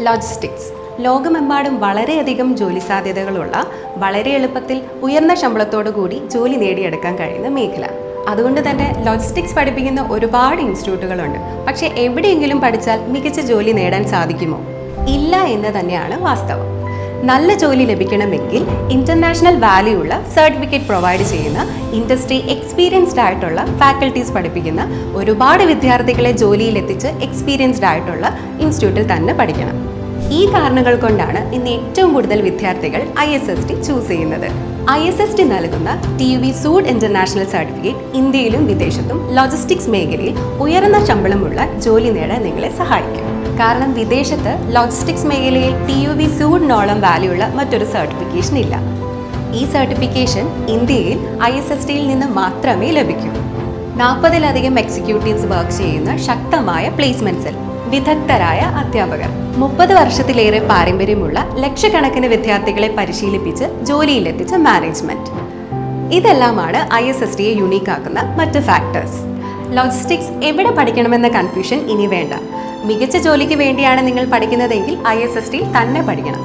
Logistics ലോകമെമ്പാടും വളരെയധികം ജോലി സാധ്യതകളുള്ള വളരെ എളുപ്പത്തിൽ ഉയർന്ന ശമ്പളത്തോടു കൂടി ജോലി നേടിയെടുക്കാൻ കഴിയുന്ന മേഖല. അതുകൊണ്ട് തന്നെ ലോജിസ്റ്റിക്സ് പഠിപ്പിക്കുന്ന ഒരുപാട് ഇൻസ്റ്റിറ്റ്യൂട്ടുകളുണ്ട് പക്ഷേ എവിടെയെങ്കിലും പഠിച്ചാൽ മികച്ച ജോലി നേടാൻ സാധിക്കുമോ? ഇല്ല എന്ന് തന്നെയാണ് വാസ്തവം. നല്ല ജോലി ലഭിക്കണമെങ്കിൽ ഇന്റർനാഷണൽ വാല്യൂ ഉള്ള സർട്ടിഫിക്കറ്റ് പ്രൊവൈഡ് ചെയ്യുന്ന ഇൻഡസ്ട്രി എക്സ്പീരിയൻസ്ഡ് ആയിട്ടുള്ള ഫാക്കൽറ്റീസ് പഠിപ്പിക്കുന്ന ഒരുപാട് വിദ്യാർത്ഥികളെ ജോലിയിലെത്തിച്ച് എക്സ്പീരിയൻസ്ഡ് ആയിട്ടുള്ള ഇൻസ്റ്റിറ്റ്യൂട്ടിൽ തന്നെ പഠിക്കണം. ഈ കാരണങ്ങൾ കൊണ്ടാണ് ഇന്ന് ഏറ്റവും കൂടുതൽ വിദ്യാർത്ഥികൾ I S S T choose ചെയ്യുന്നത്. ഐ എസ് എസ് ടി നൽകുന്ന T V SUD international certificate ഇന്ത്യയിലും വിദേശത്തും ലോജിസ്റ്റിക്സ് മേഖലയിൽ ഉയർന്ന ശമ്പളമുള്ള ജോലി നേടാൻ നിങ്ങളെ സഹായിക്കും. കാരണം വിദേശത്ത് ലോജിസ്റ്റിക്സ് മേഖലയിൽ ടി യു വി സൂഡിനോളം വാല്യൂ ഉള്ള മറ്റൊരു സർട്ടിഫിക്കേഷൻ ഇല്ല. ഈ സർട്ടിഫിക്കേഷൻ ഇന്ത്യയിൽ ഐ എസ് എസ് ടിയിൽ നിന്ന് മാത്രമേ ലഭിക്കൂ. നാൽപ്പതിലധികം എക്സിക്യൂട്ടീവ്സ് വർക്ക് ചെയ്യുന്ന ശക്തമായ പ്ലേസ്മെന്റ് സെൽ വിദഗ്ധരായ അധ്യാപകർ. മുപ്പത് വർഷത്തിലേറെ പാരമ്പര്യമുള്ള ലക്ഷക്കണക്കിന് വിദ്യാർത്ഥികളെ പരിശീലിപ്പിച്ച് ജോലിയിലെത്തിച്ച മാനേജ്മെന്റ് ഇതെല്ലാമാണ് ഐ എസ് എസ് ടിയെ യുണീക്ക് ആക്കുന്ന മറ്റ് ഫാക്ടേഴ്സ് ലോജിസ്റ്റിക്സ് എവിടെ പഠിക്കണമെന്ന കൺഫ്യൂഷൻ ഇനി വേണ്ട. മികച്ച ജോലിക്ക് വേണ്ടിയാണ് നിങ്ങൾ പഠിക്കുന്നതെങ്കിൽ ഐ എസ് എസ് ടിയിൽ തന്നെ പഠിക്കണം.